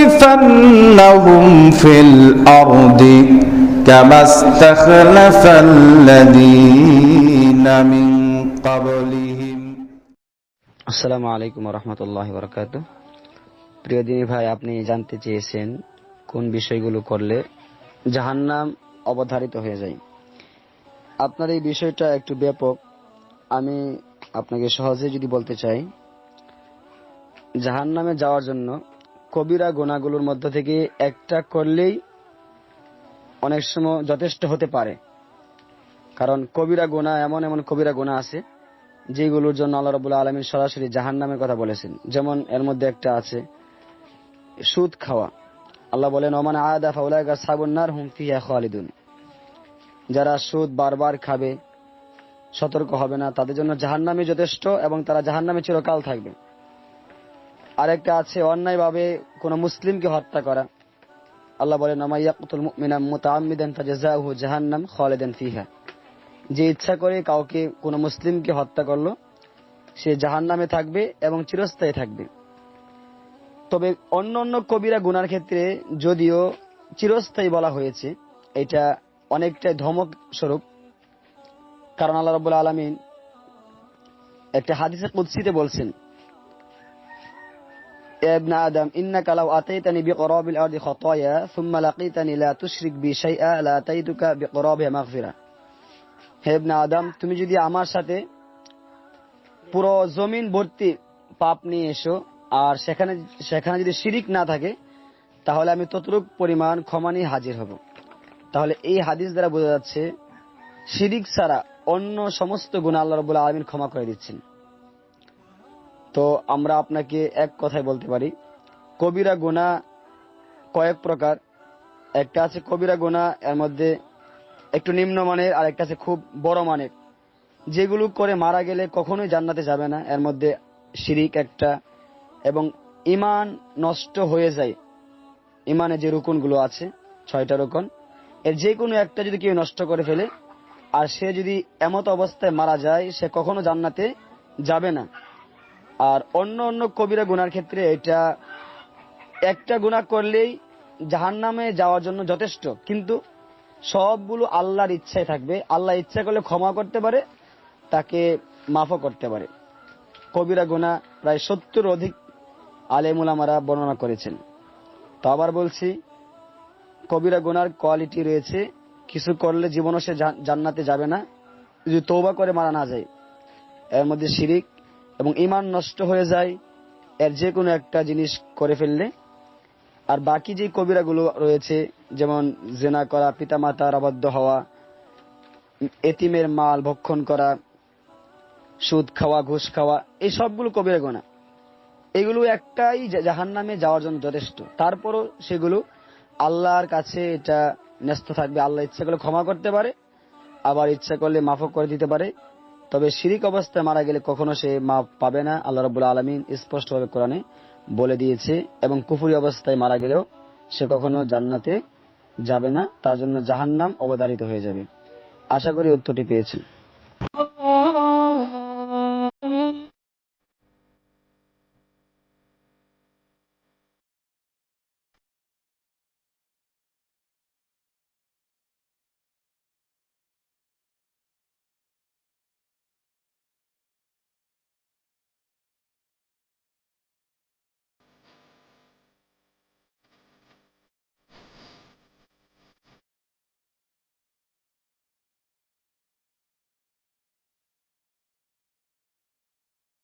ليستخلفنهم في الأرض كما استخلف الذين من قبلهم আসসালামু আলাইকুম রহমতুল্লাহ বরকাত প্রিয় দিনী ভাই আপনি জানতে চেয়েছেন কোন বিষয়গুলো করলে জাহান্নাম অবধারিত হয়ে যায় আপনার এই বিষয়টা একটু ব্যাপক আমি আপনাকে সহজে যদি বলতে চাই জাহান্নামে যাওয়ার জন্য কবিরা গোনাগুলোর মধ্য থেকে একটা করলেই অনেক সময় যথেষ্ট হতে পারে। কারণ কবিরা গোনা, এমন এমন কবিরা গোনা আছে, যেগুলোর জন্য আল্লাহ রবুল্লা আলমীর সরাসরি জাহান নামের কথা বলেছেন। যেমন এর মধ্যে একটা আছে, সুদ খাওয়া। আল্লাহ বলেন, ওমান আদা ফাউলাইকা সাবুন্নার হুম ফিহা খালিদুন। যারা সুদ বারবার খাবে, সতর্ক হবে না। তাদের জন্য জাহান নামে যথেষ্ট এবং তারা জাহান নামে চিরকাল থাকবে। আরেকটা আছে, অন্যায়ভাবে কোনো মুসলিমকে হত্যা করা। আল্লাহ বলেন আমাইয়াকুতুল জাহান্নাম ফিহা। যে ইচ্ছা করে কাউকে কোনো মুসলিমকে হত্যা করল, সে জাহান নামে থাকবে এবং চিরস্থায়ী থাকবে। তবে অন্য অন্য কবিরা গুনার ক্ষেত্রে যদিও চিরস্থায়ী বলা হয়েছে, এটা অনেকটাই ধমক স্বরূপ। কারণ আল্লাহ রব আলমিন একটা হাদিসে কুৎসিতে বলছেন يا ابن آدم إنك لو أتيتني بقراب الأرض خطايا ثم لقيتني لا تشرك بي شيئا لأتيتك بقرابها مغفرة হে ইবনে আদম তুমি যদি আমার সাথে পুরো জমিন ভর্তি পাপ নিয়ে এসো আর সেখানে সেখানে যদি শিরিক না থাকে তাহলে আমি ততটুক পরিমাণ ক্ষমা নিয়ে হাজির হব তাহলে এই হাদিস দ্বারা বোঝা যাচ্ছে শিরিক ছাড়া অন্য সমস্ত গুণ আল্লাহ রবুল্লা আলমিন ক্ষমা করে দিচ্ছেন তো আমরা আপনাকে এক কথায় বলতে পারি। কবিরা গোনা কয়েক প্রকার। একটা আছে কবিরা গোনা এর মধ্যে একটু নিম্ন মানের, আর একটা আছে খুব বড় মানের। যেগুলো করে মারা গেলে কখনোই জান্নাতে যাবে না। এর মধ্যে শিরিক একটা, এবং ইমান নষ্ট হয়ে যায়। ইমানে যে রুকনগুলো আছে, ছয়টা রুকন, এর যে কোনো একটা যদি কেউ নষ্ট করে ফেলে, আর সে যদি এমত অবস্থায় মারা যায়, সে কখনো জান্নাতে যাবে না। আর অন্য অন্য কবিরা গুনার ক্ষেত্রে এটা একটা গুণা করলেই জাহান্নামে যাওয়ার জন্য যথেষ্ট। কিন্তু সবগুলো আল্লাহর ইচ্ছায় থাকবে। আল্লাহ ইচ্ছা করলে ক্ষমা করতে পারে, তাকে মাফও করতে পারে। কবিরা গুণা প্রায় সত্তর অধিক আলেমুলামারা বর্ণনা করেছেন। তো আবার বলছি, কবিরা গুনার কোয়ালিটি রয়েছে, কিছু করলে জীবনও সে জান- জান্নাতে যাবে না। যদি তৌবা করে মারা না যায়, এর মধ্যে শিরিক এবং ইমান নষ্ট হয়ে যায়, এর যে কোনো একটা জিনিস করে ফেললে। আর বাকি যে কবিরাগুলো রয়েছে, যেমন জেনা করা পিতামাতার আবদ্ধ হওয়া, এতিমের মাল ভক্ষণ করা, সুদ খাওয়া, ঘুষ খাওয়া, এই সবগুলো কবিরা গোনা এগুলো একটাই জাহান নামে যাওয়ার জন্য যথেষ্ট। তারপরও সেগুলো আল্লাহর কাছে এটা ন্যস্ত থাকবে। আল্লাহ ইচ্ছা করলে ক্ষমা করতে পারে, আবার ইচ্ছা করলে মাফও করে দিতে পারে। তবে শিরিক অবস্থায় মারা গেলে কখনো সে মাফ পাবে না। আল্লাহ রবুল্লা আলমিন স্পষ্টভাবে কোরআনে বলে দিয়েছে এবং কুফুরি অবস্থায় মারা গেলেও সে কখনো জান্নাতে যাবে না, তার জন্য জাহান্নাম অবধারিত হয়ে যাবে। আশা করি উত্তরটি পেয়েছেন।